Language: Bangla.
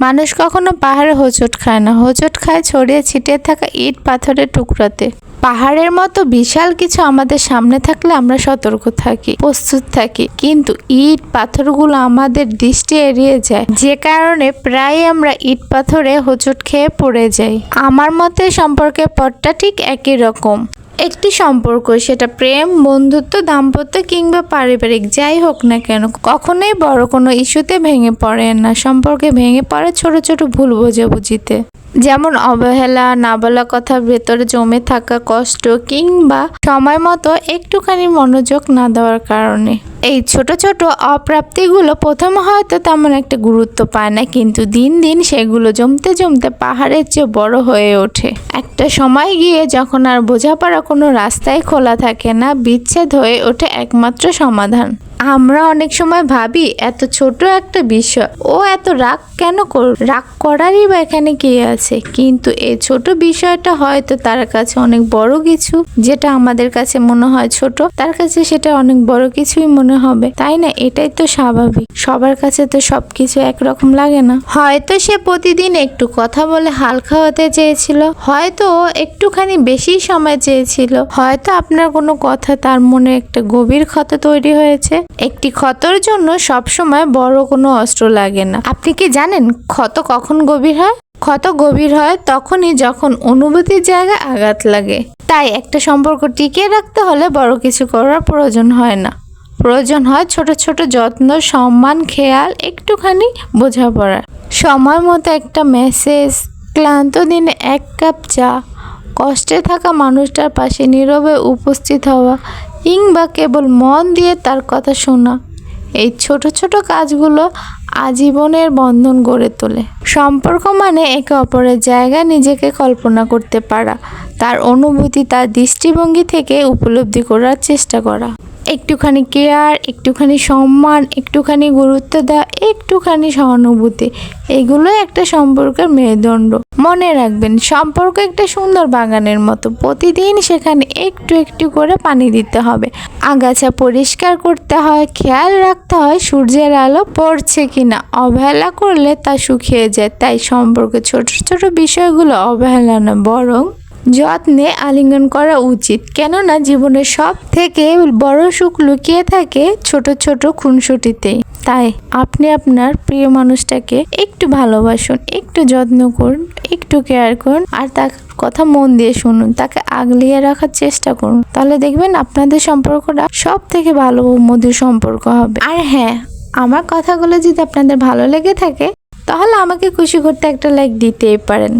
মানুষ কখনো পাহাড়ে হোঁচট খায় না। হোঁচট খায় ছড়িয়ে ছিটিয়ে থাকা ইট পাথরের টুকরাতে। পাহাড়ের মতো বিশাল কিছু আমাদের সামনে থাকলে আমরা সতর্ক থাকি, প্রস্তুত থাকি। কিন্তু ইট পাথরগুলো আমাদের দৃষ্টি এড়িয়ে যায়। যে কারণে প্রায় আমরা ইট পাথরে হোঁচট খেয়ে পড়ে যাই। আমার মতে সম্পর্কের পথটা ঠিক একই রকম। একটি সম্পর্ক, সেটা প্রেম, বন্ধুত্ব, দাম্পত্য কিংবা পারিবারিক, যাই হোক না কেন, কখনোই বড় কোনো ইস্যুতে ভেঙে পড়ে না, সম্পর্কে ভেঙে পড়ে ছোট ছোট ভুল বোঝাবুঝিতে। যেমন অবহেলা না বলা কথা, ভেতরে জমে থাকা কষ্ট কিংবা সময় মতো একটুখানি মনোযোগ না দেওয়ার কারণে। এই ছোট ছোট অপ্রাপ্তিগুলো প্রথম হয়তো তেমন একটা গুরুত্ব পায় না, কিন্তু দিন দিন সেগুলো জমতে জমতে পাহাড়ের চেয়ে বড় হয়ে ওঠে। একটা সময় গিয়ে যখন আর বোঝাপড়া কোনো রাস্তায় খোলা থাকে না, বিচ্ছেদ হয়ে ওঠে একমাত্র সমাধান। আমরা অনেক সময় ভাবি, এত ছোট একটা বিষয়, ও এত রাগ কেন কর রাগ করারই বা এখানে কি আছে? কিন্তু এই ছোট বিষয়টা হয়তো তার কাছে অনেক বড় কিছু, যেটা আমাদের কাছে মনে হয় ছোট, তার কাছে সেটা অনেক বড় কিছুই মনে হবে, তাই না? এটাই তো স্বাভাবিক। সবার কাছে তো সবকিছু একরকম লাগে না। হয়তো সে প্রতিদিন একটু কথা বলে হালকা হতে চেয়েছিল, হয়তো একটুখানি বেশি সময় চেয়েছিল, হয়তো আপনার কোনো কথা তার মনে একটা গভীর ক্ষত তৈরি হয়েছে। একটি ক্ষতর জন্য সবসময় বড় কোনো অস্ত্র লাগে না। আপনি কি জানেন ক্ষত কখন গভীর হয়? ক্ষত গভীর হয় তখনই যখন অনুভূতির জায়গায় আঘাত লাগে। তাই একটা সম্পর্ক টিকিয়ে রাখতে হলে বড় কিছু করার প্রয়োজন হয় না। প্রয়োজন হয় ছোট ছোট যত্ন, সম্মান, খেয়াল, একটুখানি বোঝাপড়া। সময় মতো একটা মেসেজ, ক্লান্ত দিনে এক কাপ চা, কষ্টে থাকা মানুষটার পাশে নীরবে উপস্থিত হওয়া কিংবা কেবল মন দিয়ে তার কথা শোনা। এই ছোট ছোট কাজগুলো আজীবনের বন্ধন গড়ে তোলে। সম্পর্ক মানে একে অপরের জায়গা নিজেকে কল্পনা করতে পারা, তার অনুভূতি তার দৃষ্টিভঙ্গি থেকে উপলব্ধি করার চেষ্টা করা। একটুখানি কেয়ার, একটুখানি সম্মান, একটুখানি গুরুত্ব দেওয়া, একটুখানি সহানুভূতি। এগুলোই একটা সম্পর্কের মেরুদণ্ড। মনে রাখবেন, সম্পর্ক একটা সুন্দর বাগানের মতো। প্রতিদিন সেখানে একটু একটু করে পানি দিতে হবে। আগাছা পরিষ্কার করতে হয়, খেয়াল রাখতে হয় সূর্যের আলো পড়ছে কিনা। অবহেলা করলে তা শুকিয়ে যায়। তাই সম্পর্কে ছোট ছোট বিষয়গুলো অবহেলা না বরং যত্নে আলিঙ্গন করা উচিত। কেননা জীবনের সব থেকে বড় সুখ লুকিয়ে থাকে ছোট ছোট খুনসুটিতেই তাই আপনি আপনার প্রিয় মানুষটাকে একটু ভালোবাসুন, একটু যত্ন করুন, একটু কেয়ার করুন, আর তার কথা মন দিয়ে শুনুন, তাকে আগলিয়ে রাখার চেষ্টা করুন। তাহলে দেখবেন আপনাদের সম্পর্কটা সব থেকে ভালো মধুর সম্পর্ক হবে। আর হ্যাঁ আমার কথাগুলো যদি আপনাদের ভালো লেগে থাকে, তাহলে আমাকে খুশি করতে একটা লাইক দিতেই পারেন।